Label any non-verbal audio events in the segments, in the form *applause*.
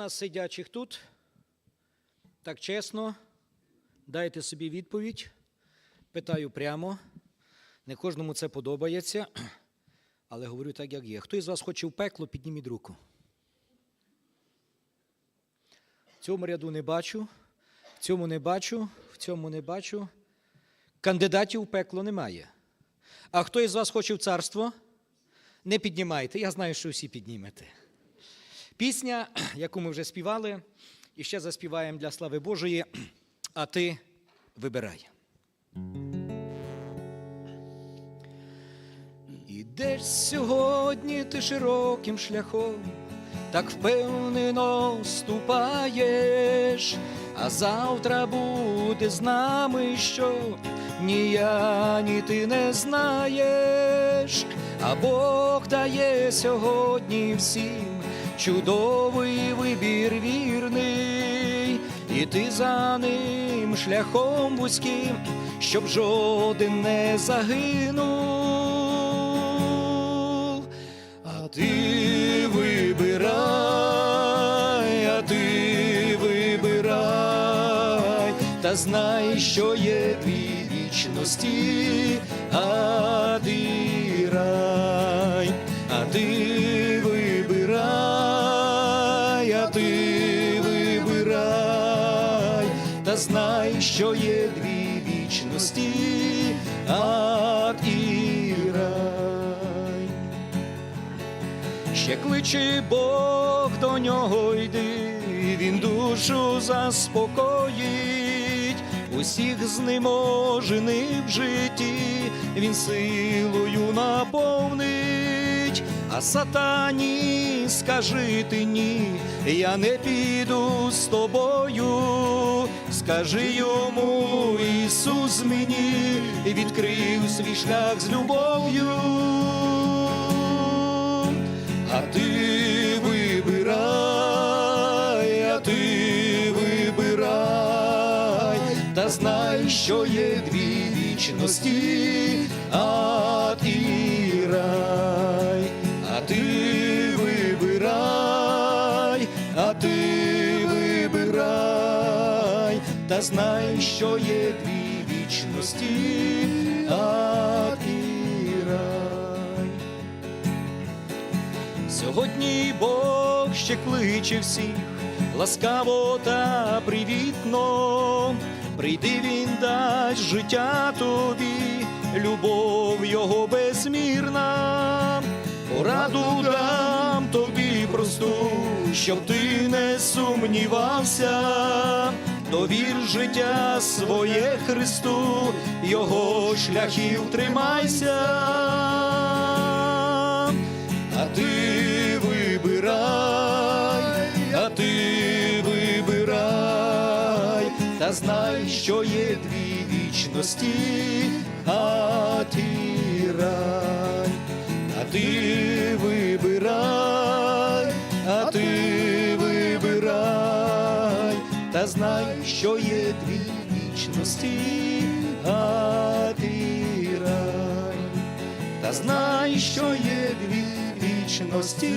нас сидячих тут, так чесно, дайте собі відповідь. Питаю прямо. Не кожному це подобається, але говорю так, як є. Хто із вас хоче в пекло, підніміть руку. В цьому ряду не бачу, в цьому не бачу, в цьому не бачу. Кандидатів в пекло немає. А хто із вас хоче в царство? Не піднімайте. Я знаю, що всі піднімете. Пісня, яку ми вже співали, і ще заспіваємо для слави Божої, а ти вибирай. Ідеш сьогодні ти широким шляхом, так впевнено ступаєш, а завтра буде з нами що ні я, ні ти не знаєш, а Бог дає сьогодні всім чудовий вибір вірний, і ти за ним шляхом вузьким, щоб жоден не загинув. А ти вибирай, а ти вибирай, та знай, що є дві вічності, а ти рай, а ти знай, що є дві вічності, ад і рай. Ще кличе Бог до нього йди, він душу заспокоїть, усіх знеможених в житті, він силою наповнить, а сатані скажи ти ні, я не піду з тобою, скажи йому, Ісус мені відкрив свій шлях з любов'ю. А ти вибирай, а ти вибирай, та знай, що є дві вічності, ад і рай, та знай, що є дві вічності, ад і рай. Сьогодні Бог ще кличе всіх ласкаво та привітно. Прийди він дасть життя тобі, любов його безмірна, пораду дам тобі просту, щоб ти не сумнівався, довір життя своє Христу, його шляхів тримайся. А ти вибирай, а ти вибирай, та знай, що є дві вічності, а ти рай, а ти вибирай, та знай, що є дві вічності, а ти рай. Та знай, що є дві вічності,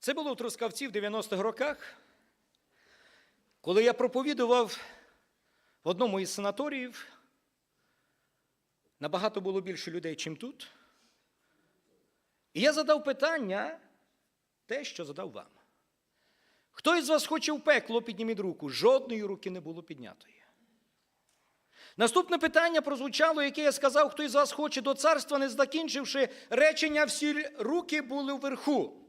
Це було в Трускавці в 90-х роках, коли я проповідував в одному із санаторіїв. Набагато було більше людей, чим тут. І я задав питання, те, що задав вам. Хто із вас хоче в пекло, підніміть руку. Жодної руки не було піднятої. Наступне питання прозвучало, яке я сказав, хто із вас хоче до царства, не закінчивши речення, всі руки були вверху.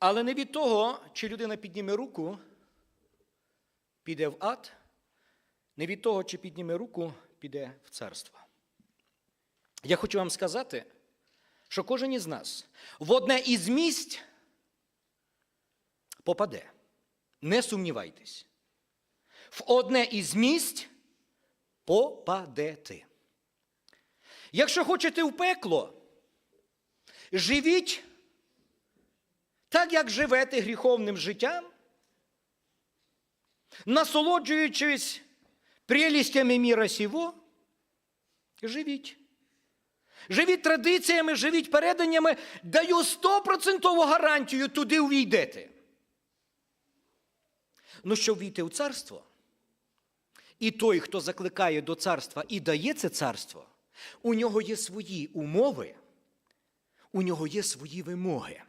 Але не від того, чи людина підніме руку, піде в ад, не від того, чи підніме руку, піде в царство. Я хочу вам сказати, що кожен із нас в одне із місць попаде. Не сумнівайтесь. В одне із місць попадете. Якщо хочете в пекло, живіть Так як живете гріховним життям, насолоджуючись прелістями міра сього, живіть. Живіть традиціями, живіть переданнями, даю стопроцентову гарантію, туди увійдете. Ну, щоб війти у царство, і той, хто закликає до царства і дає це царство, у нього є свої умови, у нього є свої вимоги.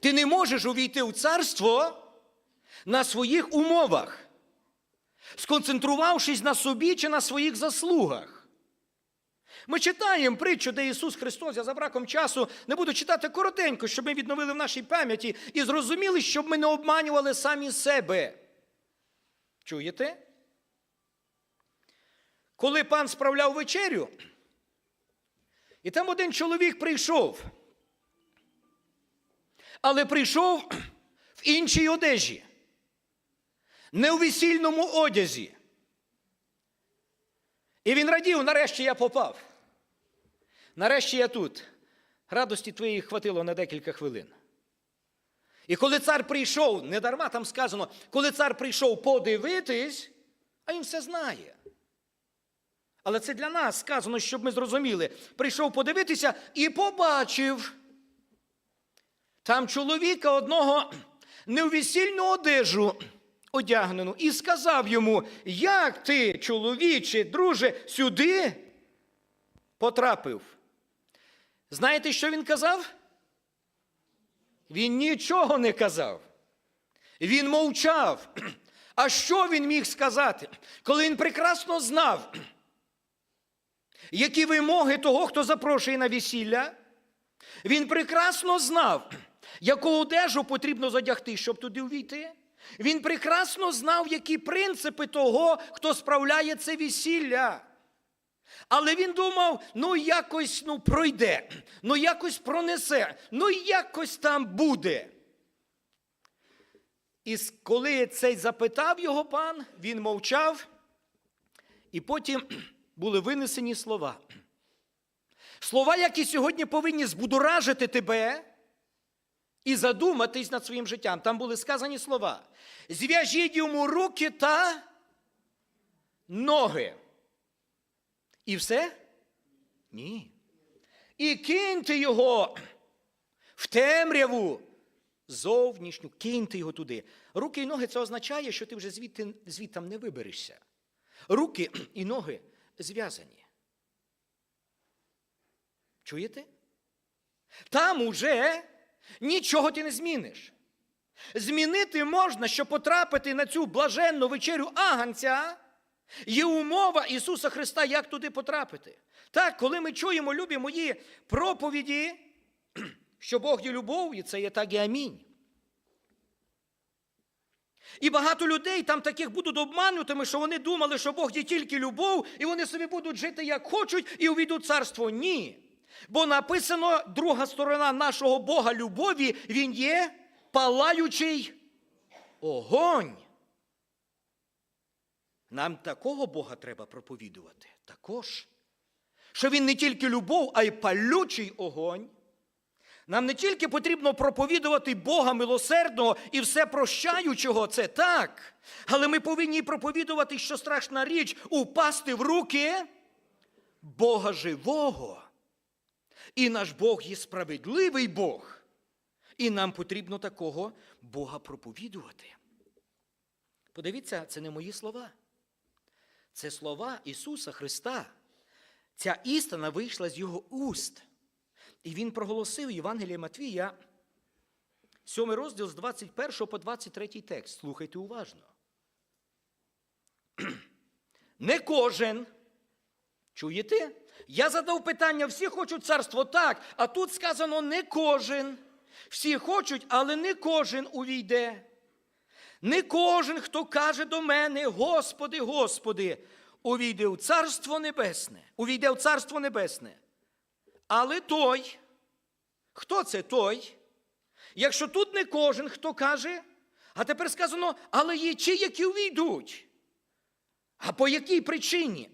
Ти не можеш увійти у царство на своїх умовах, сконцентрувавшись на собі чи на своїх заслугах. Ми читаємо притчу, де Ісус Христос, я за браком часу не буду читати коротенько, щоб ми відновили в нашій пам'яті і зрозуміли, щоб ми не обманювали самі себе. Чуєте? Коли пан справляв вечерю, і там один чоловік прийшов, але прийшов в іншій одежі, не у весільному одязі. І він радів, нарешті я попав. Нарешті я тут. Радості твоєї хватило на декілька хвилин. І коли цар прийшов, не дарма там сказано, коли цар прийшов подивитись, а він все знає. Але це для нас сказано, щоб ми зрозуміли. Прийшов подивитися і побачив там чоловіка одного не у весільну одежу одягнену, і сказав йому, як ти, чоловіче, друже, сюди потрапив. Знаєте, що він казав? Він нічого не казав. Він мовчав. А що він міг сказати, коли він прекрасно знав, які вимоги того, хто запрошує на весілля? Він прекрасно знав, яку одежу потрібно задягти, щоб туди увійти. Він прекрасно знав, які принципи того, хто справляє це весілля. Але він думав, ну якось ну, пройде, ну якось пронесе, ну якось там буде. І коли цей запитав його пан, він мовчав, і потім були винесені слова. Слова, які сьогодні повинні збудоражити тебе і задуматись над своїм життям. Там були сказані слова. Зв'яжіть йому руки та ноги. І все? Ні. І киньте його в темряву зовнішню, киньте його туди. Руки і ноги це означає, що ти вже звідти, звідтам не виберешся. Руки *clears throat* і ноги зв'язані. Чуєте? Там уже нічого ти не зміниш. Змінити можна, щоб потрапити на цю блаженну вечерю Аганця. Є умова Ісуса Христа, як туди потрапити. Так, коли ми чуємо, любі мої проповіді, *clears throat* що Бог є любов, і це є так і амінь. І багато людей там таких будуть обманутими, що вони думали, що Бог є тільки любов, і вони собі будуть жити як хочуть і увійдуть царство. Ні. Бо написано, друга сторона нашого Бога любові, Він є палаючий огонь. Нам такого Бога треба проповідувати також. Що Він не тільки любов, а й палючий огонь. Нам не тільки потрібно проповідувати Бога милосердного і все прощаючого, це так. Але ми повинні проповідувати, що страшна річ упасти в руки Бога живого. І наш Бог є справедливий Бог. І нам потрібно такого Бога проповідувати. Подивіться, це не мої слова. Це слова Ісуса Христа. Ця істина вийшла з Його уст. І Він проголосив Євангеліє Матвія, 7 розділ з 21 по 23 текст. Слухайте уважно. *clears throat* Не кожен. Чуєте? Я задав питання, всі хочуть царство так, а тут сказано не кожен. Всі хочуть, але не кожен увійде. Не кожен, хто каже до мене, Господи, Господи, увійде в Царство Небесне, увійде в Царство Небесне. Але той, хто це той? Якщо тут не кожен, хто каже, а тепер сказано, але є ті, які увійдуть. А по якій причині?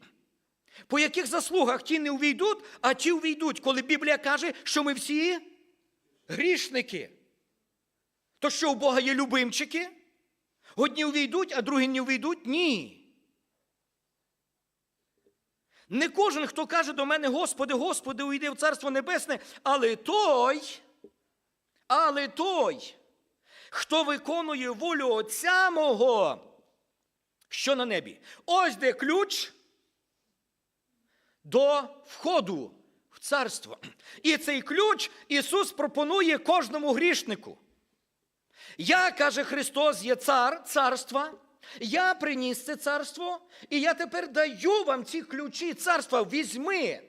По яких заслугах ті не увійдуть, а ті увійдуть, коли Біблія каже, що ми всі грішники. То що у Бога є любимчики? Одні увійдуть, а другі не увійдуть? Ні. Не кожен, хто каже до мене, Господи, Господи, уйди в Царство Небесне, але той, але той, хто виконує волю Отця мого, що на небі. Ось де ключ до входу в царство. І цей ключ Ісус пропонує кожному грішнику. Я, каже Христос, є цар царства. Я приніс це царство, і я тепер даю вам ці ключі царства. Візьми.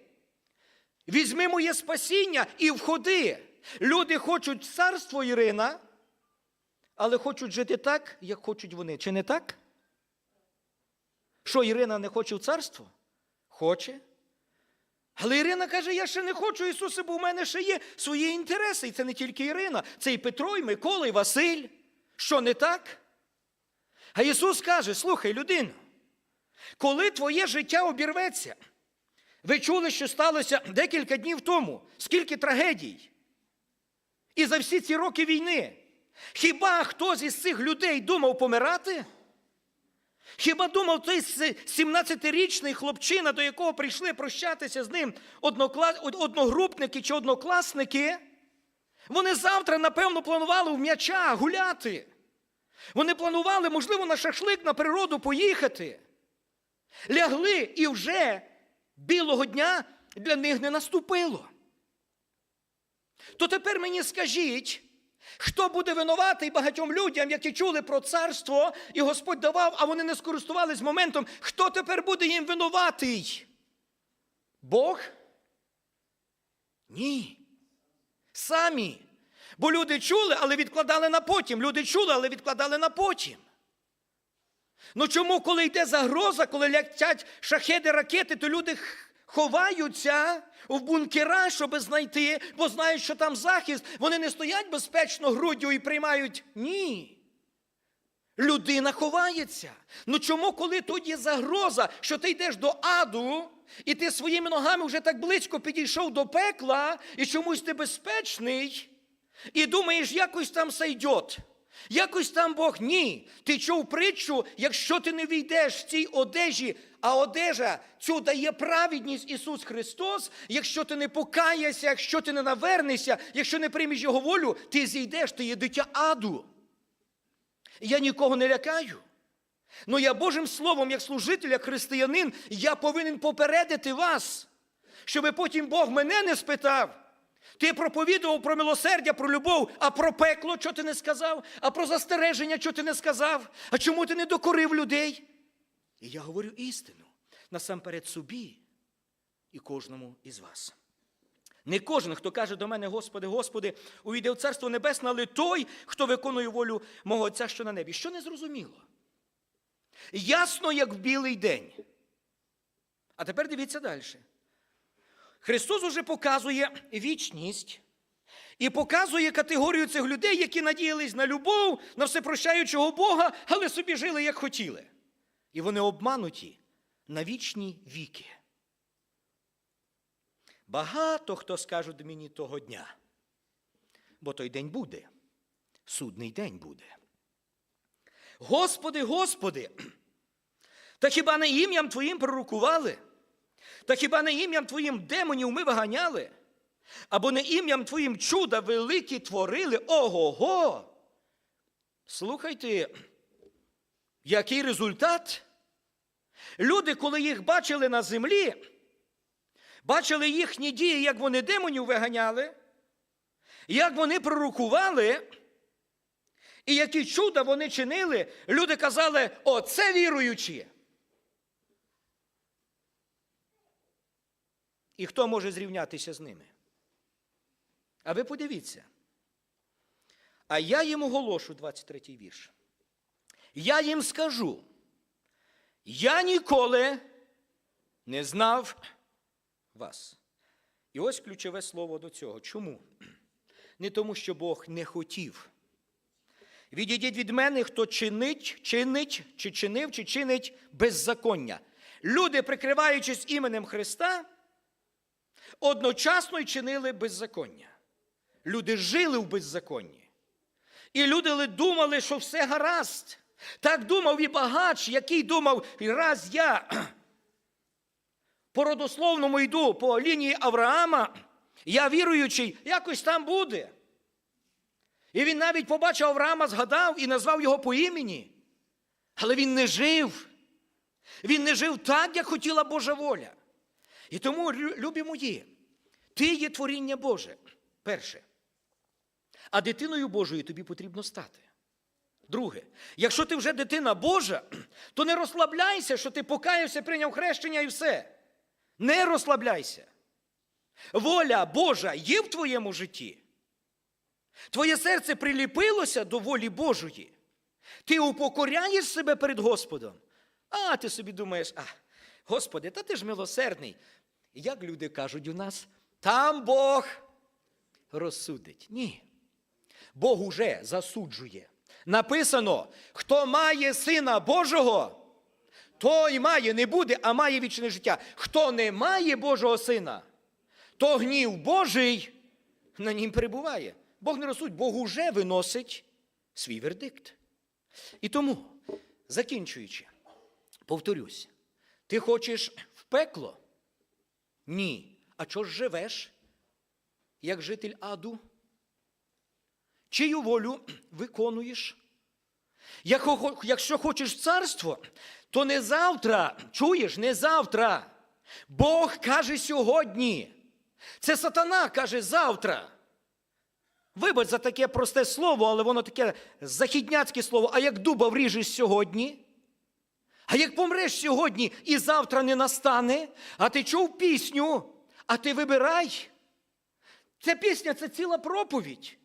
Візьми моє спасіння і входи. Люди хочуть царство Ірина, але хочуть жити так, як хочуть вони. Чи не так? Що Ірина не хоче в царство? Хоче. Але Ірина каже: я ще не хочу Ісуса, бо в мене ще є свої інтереси. І це не тільки Ірина, це і Петро, і Микола, і Василь. Що не так? А Ісус каже: слухай, людину, коли твоє життя обірветься, ви чули, що сталося декілька днів тому, скільки трагедій. І за всі ці роки війни. Хіба хтось із цих людей думав помирати? Хіба думав той 17-річний хлопчина, до якого прийшли прощатися з ним одногрупники чи однокласники? Вони завтра, напевно, планували в м'яча гуляти. Вони планували, можливо, на шашлик на природу поїхати. Лягли і вже білого дня для них не наступило. То тепер мені скажіть, хто буде винуватий багатьом людям, які чули про царство, і Господь давав, а вони не скористувались моментом, хто тепер буде їм винуватий? Бог? Ні. Самі. Бо люди чули, але відкладали на потім. Люди чули, але відкладали на потім. Ну чому, коли йде загроза, коли летять шахеди, ракети, то люди ховаються в бункера, щоб знайти, бо знають, що там захист. Вони не стоять безпечно груддю і приймають. Ні. Людина ховається. Ну чому, коли тут є загроза, що ти йдеш до аду, і ти своїми ногами вже так близько підійшов до пекла, і чомусь ти безпечний, і думаєш, якось там сайдьот. Якось там Бог ні. Ти чув притчу, якщо ти не війдеш в цій одежі, а одежа цю дає праведність Ісус Христос, якщо ти не покаєшся, якщо ти не навернешся, якщо не приймеш Його волю, ти зійдеш, ти є дитя аду. Я нікого не лякаю. Ну я Божим Словом, як служитель, як християнин, я повинен попередити вас, щоб потім Бог мене не спитав. Ти проповідував про милосердя, про любов, а про пекло, що ти не сказав, а про застереження, що ти не сказав, а чому ти не докорив людей? І я говорю істину насамперед собі і кожному із вас. Не кожен, хто каже до мене, Господи, Господи, увійде в Царство Небесне, але той, хто виконує волю мого Отця, що на небі. Що не зрозуміло? Ясно, як в білий день. А тепер дивіться далі. Христос уже показує вічність і показує категорію цих людей, які надіялись на любов, на всепрощаючого Бога, але собі жили, як хотіли. І вони обмануті на вічні віки. Багато хто скаже мені того дня, бо той день буде, судний день буде. Господи, Господи, *clears throat* та хіба не ім'ям Твоїм пророкували? Та хіба не ім'ям Твоїм демонів ми виганяли? Або не ім'ям Твоїм чуда великі творили? Ого! го Слухайте, який результат? Люди, коли їх бачили на землі, бачили їхні дії, як вони демонів виганяли, як вони пророкували, і які чуда вони чинили, люди казали, оце віруючі. І хто може зрівнятися з ними? А ви подивіться. А я їм оголошу 23-й вірш. Я їм скажу, я ніколи не знав вас. І ось ключове слово до цього. Чому? Не тому, що Бог не хотів. Відійдіть від мене, хто чинить, чинить, чи чинив, чи чинить беззаконня. Люди, прикриваючись іменем Христа, одночасно й чинили беззаконня. Люди жили в беззаконні. І люди думали, що все гаразд. Так думав і багач, який думав, раз я *clears throat* по родословному йду по лінії Авраама, я віруючий, якось там буде. І він навіть побачив Авраама, згадав і назвав його по імені. Але він не жив. Він не жив так, як хотіла Божа воля. І тому, любі мої, ти є творіння Боже. Перше. А дитиною Божою тобі потрібно стати. Друге, якщо ти вже дитина Божа, *clears throat* то не розслабляйся, що ти покаявся, прийняв хрещення і все. Не розслабляйся. Воля Божа є в твоєму житті. Твоє серце приліпилося до волі Божої. Ти упокоряєш себе перед Господом. А ти собі думаєш, а, Господи, та ти ж милосердний. Як люди кажуть у нас, там Бог розсудить. Ні. Бог уже засуджує. Написано: хто має сина Божого, той має, не буде, а має вічне життя. Хто не має Божого сина, то гнів Божий на нім перебуває. Бог не розсудить, Бог уже виносить свій вердикт. І тому, закінчуючи, повторюсь, ти хочеш в пекло? Ні. А чого ж живеш, як житель аду? Чию волю виконуєш? Якщо хочеш царство, то не завтра, чуєш, не завтра. Бог каже сьогодні. Це сатана каже завтра. Вибач за таке просте слово, але воно таке західняцьке слово. А як дуба вріжеш сьогодні? А як помреш сьогодні і завтра не настане, а ти чув пісню, а ти вибирай. Ця пісня це ціла проповідь.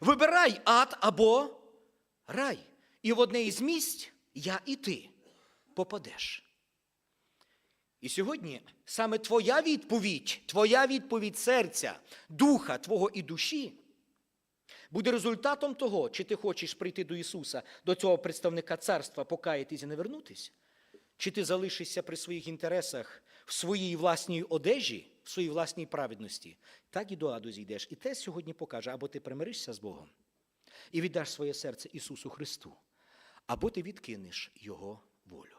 Вибирай ад або рай. І в одне із місць я і ти попадеш. І сьогодні саме твоя відповідь, твоя відповідь серця, духа твого і душі буде результатом того, чи ти хочеш прийти до Ісуса, до цього представника царства, покаятись і не вернутись, чи ти залишишся при своїх інтересах в своїй власній одежі, в своїй власній праведності, так і до аду зійдеш. І те сьогодні покаже, або ти примиришся з Богом і віддаш своє серце Ісусу Христу, або ти відкинеш Його волю.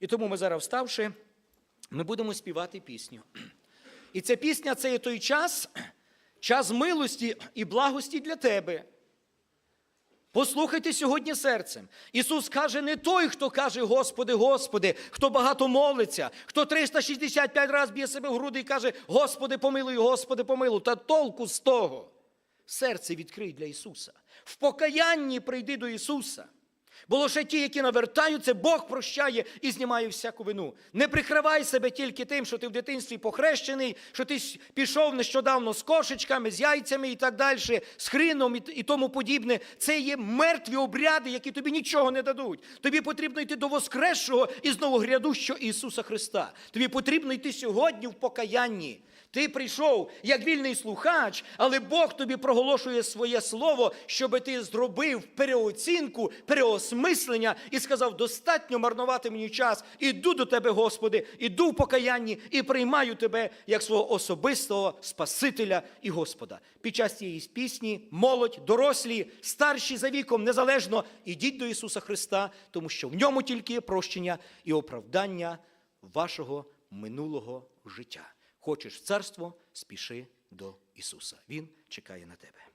І тому ми зараз вставши, ми будемо співати пісню. І ця пісня це є той час, час милості і благості для тебе. Послухайте сьогодні серцем. Ісус каже, не той, хто каже, Господи, Господи, хто багато молиться, хто 365 разів б'є себе в груди і каже, Господи, помилуй, Господи, помилуй. Та толку з того. Серце відкрий для Ісуса. В покаянні прийди до Ісуса. Бо лише ті, які навертаються, Бог прощає і знімає всяку вину. Не прикривай себе тільки тим, що ти в дитинстві похрещений, що ти пішов нещодавно з кошечками, з яйцями і так далі, з хрином і, тому подібне. Це є мертві обряди, які тобі нічого не дадуть. Тобі потрібно йти до воскресшого і знову грядущого Ісуса Христа. Тобі потрібно йти сьогодні в покаянні. Ти прийшов як вільний слухач, але Бог тобі проголошує своє слово, щоб ти зробив переоцінку, переосмислення і сказав: достатньо марнувати мені час. Іду до тебе, Господи, іду в покаянні і приймаю тебе як свого особистого Спасителя і Господа. Під час цієї пісні молодь, дорослі, старші за віком, незалежно ідіть до Ісуса Христа, тому що в ньому тільки є прощення і оправдання вашого минулого життя. Хочеш в царство, спіши до Ісуса. Він чекає на тебе.